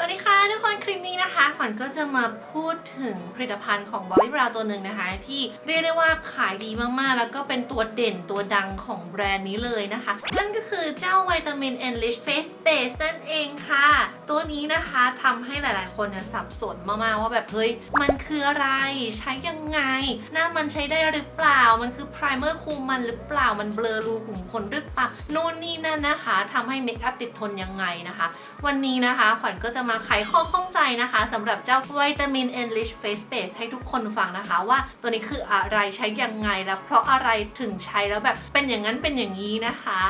สวัสดีค่ะทุก ลิปนี้นะคะขวัญก็จะมาพูดถึงผลิตภัณฑ์ของ Bobbi Brown ตัวหนึ่งนะคะ ที่เรียกได้ว่าขายดีมากๆ แล้วก็เป็นตัวเด่นตัวดังของแบรนด์นี้เลยนะคะ นั่นก็คือเจ้าวิตามิน Enrich Face Base นั่นเองค่ะ ตัวนี้นะคะทำให้หลายๆคนเนี่ยสับสนมากๆ ว่าแบบเฮ้ยมันคืออะไรใช้ยังไง หน้ามันใช้ได้หรือเปล่า มันคือ primer คุมมันหรือเปล่ามันเบลอรูขุมขนหรือเปล่านู่นนี่นั่นนะคะทำให้เมคอัพติดทนยังไงนะคะ วันนี้นะคะขวัญก็จะมาไขข้อข้องใจนะคะสำหรับเจ้าวิตามิน Enrich Face Base ให้ทุกคนฟังนะคะว่าตัวนี้คืออะไรใช้ยังไงและเพราะอะไรถึงใช้แล้วแบบเป็นอย่างนั้นเป็นอย่างนี้นะคะ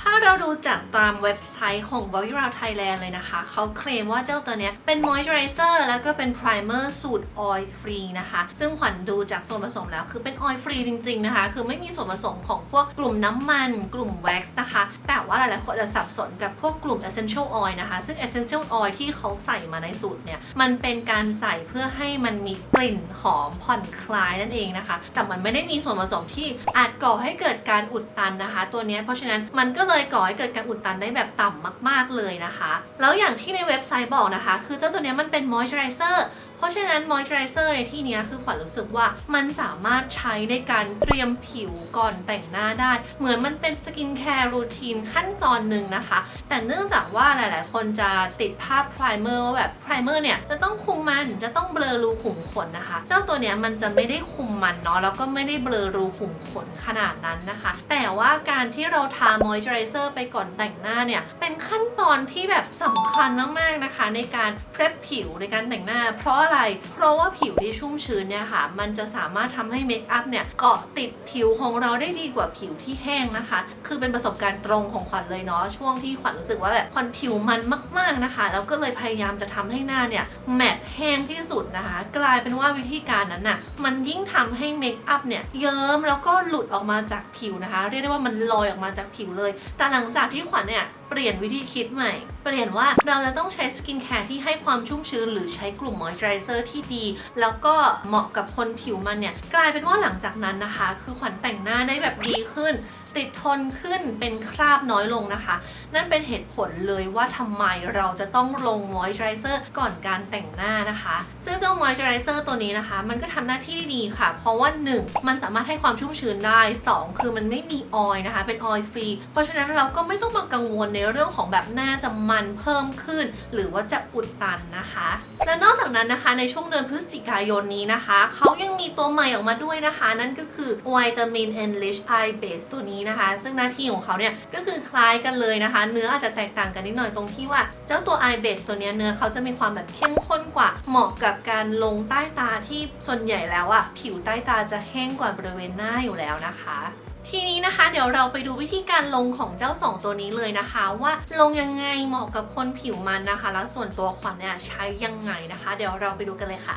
ถ้าเราดูจากตามเว็บไซต์ของ Bobbi Brown Thailand เลยนะคะ เขาเคลมว่าเจ้าตัวเนี้ยเป็น moisturizer แล้วก็เป็น primer สูตร oil free นะคะ ซึ่งขวัญดูจากส่วนผสมแล้วคือเป็น oil free จริง ๆ นะคะ คือไม่มีส่วนผสมของพวกกลุ่มน้ำมันกลุ่ม wax นะคะ แต่ว่าหลายๆคนจะสับสนกับพวกกลุ่ม essential oil นะคะ ซึ่ง essential oil ที่เขาใส่มาในสูตรเนี่ยมันเป็นการใส่เพื่อให้มันมีกลิ่นหอมผ่อนคลายนั่นเองนะคะ แต่มันไม่ได้มีส่วนผสมที่อาจก่อให้เกิดการอุดตันนะคะ ตัวนี้เพราะฉะนั้นมันก็เลยก่อให้เกิดการอุดตันได้แบบต่ำมาก ๆเลยนะคะ แล้วอย่างที่ในเว็บไซต์บอกนะคะ คือเจ้าตัวนี้มันเป็น moisturizer เพราะฉะนั้น moisturizer ในที่นี้คือขวัญรู้สึกว่ามันสามารถใช้ในการเตรียมผิวก่อนแต่งหน้าได้ เหมือนมันเป็นสกินแคร์รูทีนขั้นตอนหนึ่งนะคะ แต่เนื่องจากว่าหลาย ๆ คนจะติดภาพ primer ว่าแบบ primer เนี่ยจะต้องคุมมันจะต้องเบลอรูขุมขนนะคะ เจ้าตัวเนี้ยมันจะไม่ได้คุมมันเนาะแล้วก็ไม่ได้เบลอรูขุมขนขนาดนั้นนะคะ แต่ว่าการที่เราทา moisturizer ไปก่อนแต่งหน้าเนี่ยเป็นขั้นตอนที่แบบสำคัญมากๆนะคะ ในการ prep ผิวในการแต่งหน้า เพราะอะไร เพราะว่าผิวที่ชุ่มชื้นเนี่ยค่ะ มันจะสามารถทำให้เมคอัพเนี่ยเกาะติดผิวของเราได้ดีกว่าผิวที่แห้งนะคะ คือเป็นประสบการณ์ตรงของขวัญเลยเนาะ ช่วงที่ขวัญรู้สึกว่าแบบขวัญผิวมันมาก ๆนะคะ แล้วก็เลยพยายามจะทำให้หน้าเนี่ยแมตต์แห้งที่สุดนะคะ กลายเป็นว่าวิธีการนั้นน่ะ มันยิ่งทำให้เมคอัพเนี่ยเยิ้มแล้วก็หลุดออกมาจากผิวนะคะ เรียกได้ว่ามันลอยออกมาจากผิวเลย แต่หลังจากที่ขวัญเนี่ย เปลี่ยนวิธีคิดใหม่ เปลี่ยนว่าเราจะต้องใช้สกินแคร์ที่ให้ความชุ่มชื้น หรือใช้กลุ่มมอยส์เจอไรเซอร์ที่ดี แล้วก็เหมาะกับคนผิวมันเนี่ย กลายเป็นว่าหลังจากนั้นนะคะ คือขวัญแต่งหน้าได้แบบดีขึ้นติดทนขึ้นเป็นคราบน้อยลงนะคะ นั่นเป็นเหตุผลเลยว่าทำไมเราจะต้องลงมอยส์เจอไรเซอร์ก่อนการแต่งหน้านะคะ ซึ่งเจ้ามอยส์เจอไรเซอร์ตัวนี้นะคะ มันก็ทำหน้าที่ได้ดีค่ะ เพราะว่า 1 มันสามารถให้ความชุ่มชื้นได้ 2 คือมันไม่มีออยล์นะคะ เป็นออยล์ฟรี เพราะฉะนั้นเราก็ไม่ต้องมากังวลในเรื่องของแบบหน้าจะมันเพิ่มขึ้น หรือว่าจะอุดตันนะคะ และนอกจากนั้นนะคะในช่วงเดือนพฤศจิกายนนี้นะคะ เขายังมีตัวใหม่ออกมาด้วยนะคะ นั่นก็คือวิตามิน Enrich Eye Base ตัวนี้นะคะ ซึ่งหน้าที่ของเขาเนี่ยก็คือคล้ายกันเลยนะคะ เนื้ออาจจะแตกต่างกันนิดหน่อยตรงที่ว่า เจ้าตัว Eye Base ตัวนี้เนื้อเขาจะมีความแบบเข้มข้นกว่า เหมาะกับการลงใต้ตาที่ส่วนใหญ่แล้วอะผิวใต้ตาจะแห้งกว่าบริเวณหน้าอยู่แล้วนะคะ ทีนี้นะคะ เดี๋ยวเราไปดูวิธีการลงของเจ้า 2 ตัวนี้เลยนะคะ ว่าลงยังไงเหมาะกับคนผิวมันนะคะ แล้วส่วนตัวขวัญเนี่ยใช้ยังไงนะคะ เดี๋ยวเราไปดูกันเลยค่ะ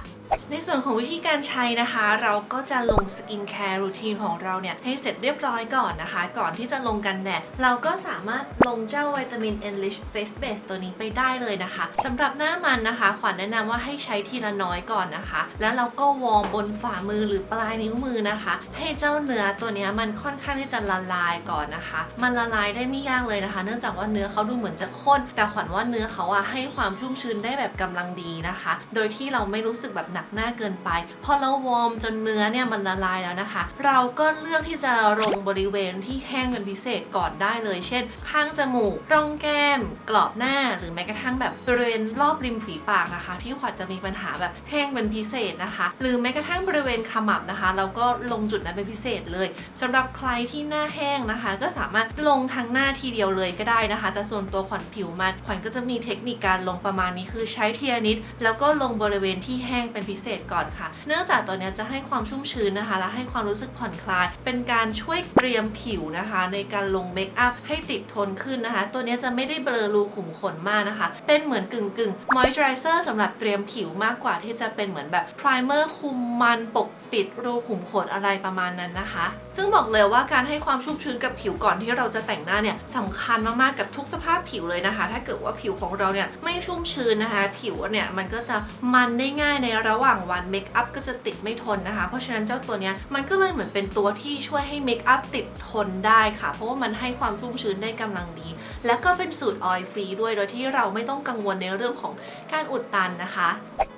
ในส่วนของวิธีการใช้นะคะ เราก็จะลงสกินแคร์รูทีนของเราเนี่ยให้เสร็จเรียบร้อยก่อนนะคะ ก่อนที่จะลงกันแดดเราก็สามารถลงเจ้าวิตามิน Enrich Face Base ตัวนี้ไปได้เลยนะคะสำหรับหน้ามันนะคะ ขวัญแนะนำว่าให้ใช้ทีละน้อยก่อนนะคะ แล้วเราก็วอร์มบนฝ่ามือหรือปลายนิ้วมือนะคะ ให้เจ้าเนื้อตัวนี้มันค่อนข้างที่จะละลายก่อนนะคะ มันละลายได้ไม่ยากเลยนะคะ เนื่องจากว่าเนื้อเขาดูเหมือนจะข้น แต่ขวัญว่าเนื้อเขาอะให้ความชุ่มชื้นได้แบบกำลังดีนะคะ โดยที่เราไม่รู้สึกแบบหนักหน้าเกินไป พอเราวอร์มจนเนื้อเนี่ยมันละลายแล้วนะคะ เราก็เลือกที่จะลงบริเวณที่แห้งเป็นพิเศษก่อนได้เลย เช่น ข้างจมูกร่องแก้ม กรอบหน้า หรือแม้กระทั่งแบบบริเวณรอบริมฝีปากนะคะ ที่ขวัญจะมีปัญหาแบบแห้งเป็นพิเศษนะคะ หรือแม้กระทั่งบริเวณขมับนะคะ เราก็ลงจุดนั้นเป็นพิเศษเลยสำหรับใครที่หน้าแห้งนะคะ ก็สามารถลงทั้งหน้าทีเดียวเลยก็ได้นะคะ แต่ส่วนตัวขวัญผิวมันขวัญก็จะมีเทคนิคการลงประมาณนี้คือใช้เทีละนิด แล้วก็ลงบริเวณที่แห้งเป็นพิเศษก่อนค่ะ เนื่องจากตัวนี้จะให้ความชุ่มชื้นนะคะ และให้ความรู้สึกผ่อนคลาย เป็นการช่วยเตรียมผิวนะคะ ในการลงเมคอัพให้ติดทนขึ้นนะคะ ตัวนี้จะไม่ได้เบลอรูขุมขนมากนะคะ เป็นเหมือนกึ่งกึ่งมอยส์เจอไรเซอร์สำหรับเตรียมผิวมากกว่าที่จะเป็นเหมือนแบบพร i เมอร์คุมมันปกปิดรูขุมขนอะไรประมาณนั้นนะคะ ซึ่งบอกเลยว่าว่าการให้ความชุ่มชื้นกับผิวก่อนที่เราจะแต่งหน้าเนี่ยสำคัญมากๆกับทุกสภาพผิวเลยนะคะ ถ้าเกิดว่าผิวของเราเนี่ยไม่ชุ่มชื้นนะคะ ผิวเนี่ยมันก็จะมันได้ง่ายในระหว่างวันเมคอัพก็จะติดไม่ทนนะคะ เพราะฉะนั้นเจ้าตัวเนี้ยมันก็เลยเหมือนเป็นตัวที่ช่วยให้เมคอัพติดทนได้ค่ะ เพราะว่ามันให้ความชุ่มชื้นได้กำลังดี และก็เป็นสูตรออยล์ฟรีด้วยโดยที่เราไม่ต้องกังวลในเรื่องของการอุดตันนะคะ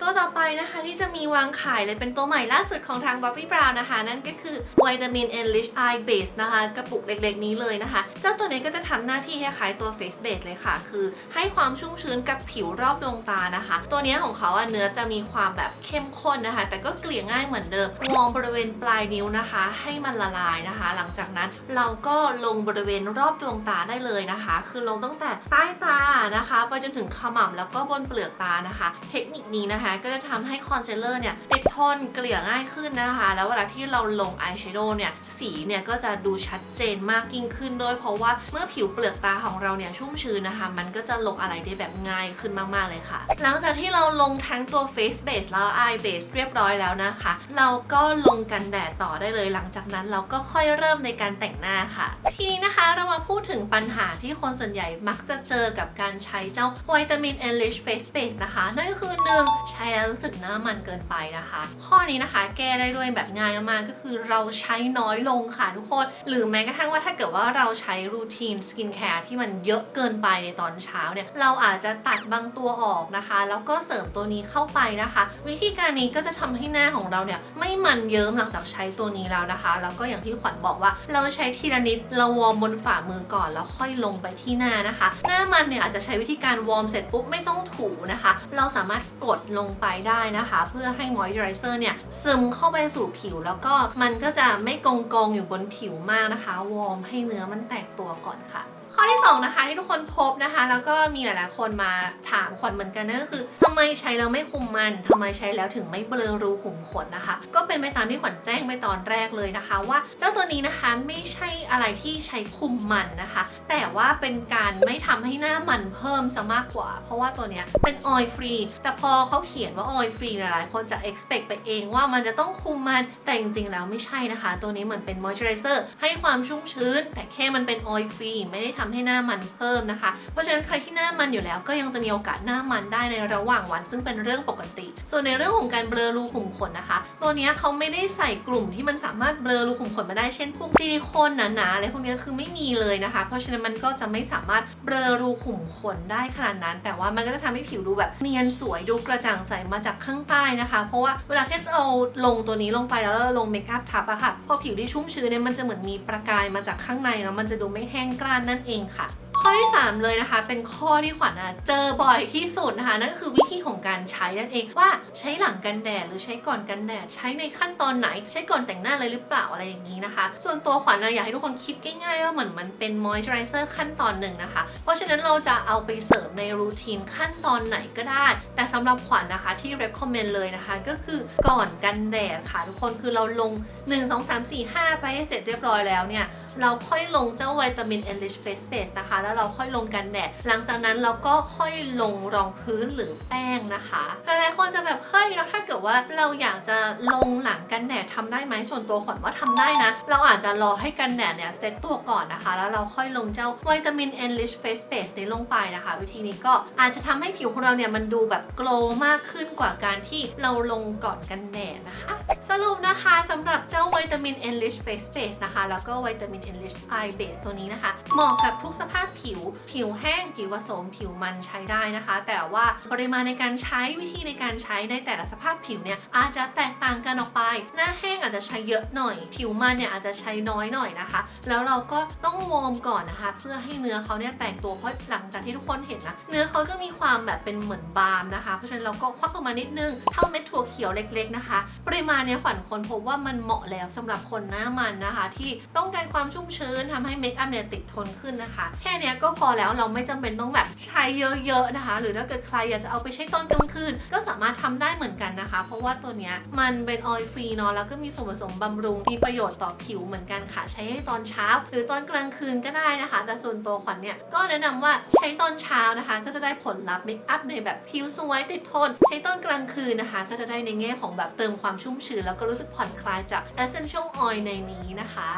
ตัวต่อไปนะคะที่จะมีวางขายเลยเป็นตัวใหม่ล่าสุดของทาง Bobbi Brown นะคะ นั่นก็คือ Vitamin Enrich Eye Base นะคะ กระปุกเล็กๆนี้เลยนะคะ เจ้าตัวนี้ก็จะทำหน้าที่คล้ายๆตัว Face Base เลยค่ะ คือให้ความชุ่มชื้นกับผิวรอบดวงตานะคะ ตัวนี้ของเขาอะเนื้อจะมีความแบบเข้มข้นนะคะ แต่ก็เกลี่ยง่ายเหมือนเดิมวองบริเวณปลายนิ้วนะคะ ให้มันละลายนะคะ หลังจากนั้นเราก็ลงบริเวณรอบดวงตาได้เลยนะคะ คือลงตั้งแต่ใต้ตานะคะไปจนถึงขมับแล้วก็บนเปลือกตานะคะ เทคนิคนี้นะคะ ก็จะทำให้คอนซีลเลอร์เนี่ยติดทนเกลี่ยง่ายขึ้นนะคะ แล้วเวลาที่เราลงอายแชโดว์เนี่ยสีเนี่ยก็จะดูชัดเจนมากยิ่งขึ้นด้วย เพราะว่าเมื่อผิวเปลือกตาของเราเนี่ยชุ่มชื้นนะคะ มันก็จะลงอะไรได้แบบง่ายขึ้นมากๆเลยค่ะ หลังจากที่เราลงทั้งตัว Face Base แล้ว Eye Base เรียบร้อยแล้วนะคะ เราก็ลงกันแดดต่อได้เลย หลังจากนั้นเราก็ค่อยเริ่มในการแต่งหน้าค่ะ ทีนี้นะคะเรามาพูดถึงปัญหาที่คนส่วนใหญ่มักจะเจอกับการใช้เจ้า Vitamin Enrich Face Base นะคะ นั่นก็คือหนึ่งใช้แล้วรู้สึกหน้ามันเกินไปนะคะ ข้อนี้นะคะแก้ได้ด้วยแบบง่ายมากก็คือเราใช้น้อยลงค่ะทุกคนหรือแม้กระทั่งว่าถ้าเกิดว่าเราใช้รูทีนสกินแคร์ที่มันเยอะเกินไปในตอนเช้าเนี่ย เราอาจจะตัดบางตัวออกนะคะ แล้วก็เสริมตัวนี้เข้าไปนะคะ วิธีการนี้ก็จะทำให้หน้าของเราเนี่ยไม่มันเยิ้มหลังจากใช้ตัวนี้แล้วนะคะ แล้วก็อย่างที่ขวัญบอกว่า เราใช้ทีละนิดเราวอร์มบนฝ่ามือก่อนแล้วค่อยลงไปที่หน้านะคะ หน้ามันเนี่ยอาจจะใช้วิธีการวอร์มเสร็จปุ๊บไม่ต้องถูนะคะ เราสามารถกดลงไปได้นะคะ เพื่อให้มอยส์เจอไรเซอร์เนี่ยซึมเข้าไปสู่ผิวแล้วก็มันก็จะไม่กองกองอยู่บนผิวขิวมากนะคะ วอร์มให้เนื้อมันแตกตัวก่อนค่ะ ข้อที่สองนะคะที่ทุกคนพบนะคะ แล้วก็มีหลายๆ คนมาถามขวัญเหมือนกันนั่นก็คือทำไมใช้แล้วไม่คุมมันทำไมใช้แล้วถึงไม่เบลอรูขุมขนนะคะ ก็เป็นไปตามที่ขวัญแจ้งไปตอนแรกเลยนะคะ ว่าเจ้าตัวนี้นะคะไม่ใช่อะไรที่ใช้คุมมันนะคะ แต่ว่าเป็นการไม่ทำให้หน้ามันเพิ่มซะมากกว่า เพราะว่าตัวเนี้ยเป็นออยล์ฟรีแต่พอเขาเขียนว่าออยล์ฟรีหลายๆคนจะ expect ไปเองว่ามันจะต้องคุมมันแต่จริงๆแล้วไม่ใช่นะคะ ตัวนี้เหมือนเป็น moisturizer ให้ความชุ่มชื้น แต่แค่มันเป็นออยล์ฟรีไม่ได้ทำให้หน้ามันเพิ่มนะคะ เพราะฉะนั้นใครที่หน้ามันอยู่แล้วก็ยังจะมีโอกาสหน้ามันได้ในระหว่างวัน ซึ่งเป็นเรื่องปกติ ส่วนในเรื่องของการเบลอรูขุมขนนะคะ ตัวนี้เขาไม่ได้ใส่กลุ่มที่มันสามารถเบลอรูขุมขนมาได้เช่นพวกซิลิโคนหนาๆอะไรพวกนี้คือไม่มีเลยนะคะ เพราะฉะนั้นมันก็จะไม่สามารถเบลอรูขุมขนได้ขนาดนั้น แต่ว่ามันก็จะทำให้ผิวดูแบบเนียนสวยดูกระจ่างใสมาจากข้างใต้นะคะ เพราะว่าเวลาที่เราลงตัวนี้ลงไปแล้วเราลงเมคอัพทับอะค่ะพอผิวที่ชุ่มชื้นเนี่ยมันจะเหมือนมีประกายมาจากข้างในแล้วมันจะดูไม่แห้งกร้านนั่นเองเองค่ะ ข้อที่ 3 เลยนะคะ เป็นข้อที่ขวัญอะเจอบ่อยที่สุดนะคะ นั่นก็คือวิธีของการใช้นั่นเองว่าใช้หลังกันแดดหรือใช้ก่อนกันแดด ใช้ในขั้นตอนไหน ใช้ก่อนแต่งหน้าเลยหรือเปล่าอะไรอย่างนี้นะคะ ส่วนตัวขวัญอะอยากให้ทุกคนคิดง่ายๆว่าเหมือนมันเป็นมอยส์เจอไรเซอร์ขั้นตอนหนึ่งนะคะ เพราะฉะนั้นเราจะเอาไปเสริมในรูทีนขั้นตอนไหนก็ได้ แต่สำหรับขวัญนะคะที่ recommend เลยนะคะ ก็คือก่อนกันแดดค่ะ ทุกคนคือเราลง 1 2 3 4 5 ไปให้เสร็จเรียบร้อยแล้วเนี่ยเราค่อยลงเจ้าวิตามิน Enrich Face Base นะคะแล้วเราค่อยลงกันแดดหลังจากนั้นเราก็ค่อยลงรองพื้นหรือแป้งนะคะหลายๆคนจะแบบเฮ้ยแล้วถ้าเกิดว่าเราอยากจะลงหลังกันแดดทำได้ไหมส่วนตัวขวัญว่าทำได้นะ เราอาจจะรอให้กันแดดเนี่ยเซตตัวก่อนนะคะ แล้วเราค่อยลงเจ้าวิตามิน Enrich Face Base นี้ลงไปนะคะ วิธีนี้ก็อาจจะทำให้ผิวของเราเนี่ยมันดูแบบโกล์มากขึ้นกว่าการที่เราลงก่อนกันแดดนะคะ สรุปนะคะสำหรับเจ้าวิตามิน Enrich Face Base นะคะ แล้วก็วิตามิน Enrich Eye Base ตัวนี้นะคะ เหมาะกับทุกสภาพผิวผิวแห้งผิวผสมผิวมันใช้ได้นะคะ แต่ว่าปริมาณในการใช้วิธีในการใช้ในแต่ละสภาพผิวเนี่ยอาจจะแตกต่างกันออกไป หน้าแห้งอาจจะใช้เยอะหน่อย ผิวมันเนี่ยอาจจะใช้น้อยหน่อยนะคะ แล้วเราก็ต้องวอร์มก่อนนะคะ เพื่อให้เนื้อเขาเนี่ยแตกตัวเพราะหลังจากที่ทุกคนเห็นนะเนื้อเขาจะมีความแบบเป็นเหมือนบาล์มนะคะ เพราะฉะนั้นเราก็ควักออกมานิดนึงเท่าเม็ดถั่วเขียวเล็ก ๆนะคะ ปริมาณเนี่ยขวัญคนพบว่ามันเหมาะแล้วสำหรับคนหน้ามันนะคะ ที่ต้องการความชุ่มชื้นทำให้เมคอัพเนี่ยติดทนขึ้นนะคะ แค่เนี้ยก็พอแล้วเราไม่จำเป็นต้องแบบใช้เยอะๆนะคะ หรือถ้าเกิดใครอยากจะเอาไปใช้ตอนกลางคืน ก็สามารถทำได้เหมือนกันนะคะ เพราะว่าตัวเนี้ยมันเป็นออยล์ฟรีเนาะแล้วก็มีส่วนผสมบำรุงมีประโยชน์ต่อผิวเหมือนกันค่ะ ใช้ให้ตอนเช้า หรือตอนกลางคืนก็ได้นะคะ แต่ส่วนตัวขวัญเนี่ยก็แนะนำว่าใช้ตอนเช้านะคะ ก็จะได้ผลลัพธ์เมคอัพในแบบผิวสวยติดทน ใช้ตอนกลางคืนนะคะ ก็จะได้ในแง่ของแบบเติมความชุ่มชื้นแล้วก็รู้สึกผ่อนคลายจาก essential oil ในนี้นะคะ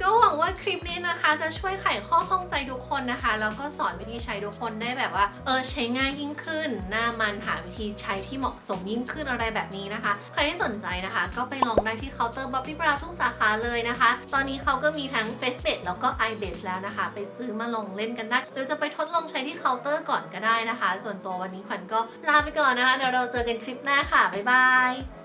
ก็หวังว่าคลิปนี้นะคะจะช่วยไขข้อข้องใจทุกคนนะคะแล้วก็สอนวิธีใช้ทุกคนได้แบบว่าเออใช้ง่ายยิ่งขึ้น หน้ามันหาวิธีใช้ที่เหมาะสมยิ่งขึ้นอะไรแบบนี้นะคะ ใครที่สนใจนะคะ ก็ไปลองได้ที่เคาน์เตอร์ Bobbi Brown ทุกสาขาเลยนะคะ ตอนนี้เขาก็มีทั้ง Face b a s แล้วก็ Eye Base แล้วนะคะ ไปซื้อมาลองเล่นกันได้ หรือจะไปทดลองใช้ที่เคาน์เตอร์ก่อนก็ได้นะคะ ส่วนตัววันนี้ขวัญก็ลาไปก่อนนะคะเดี๋ยวเราเจอกันคลิปหน้าค่ะบ๊ายบาย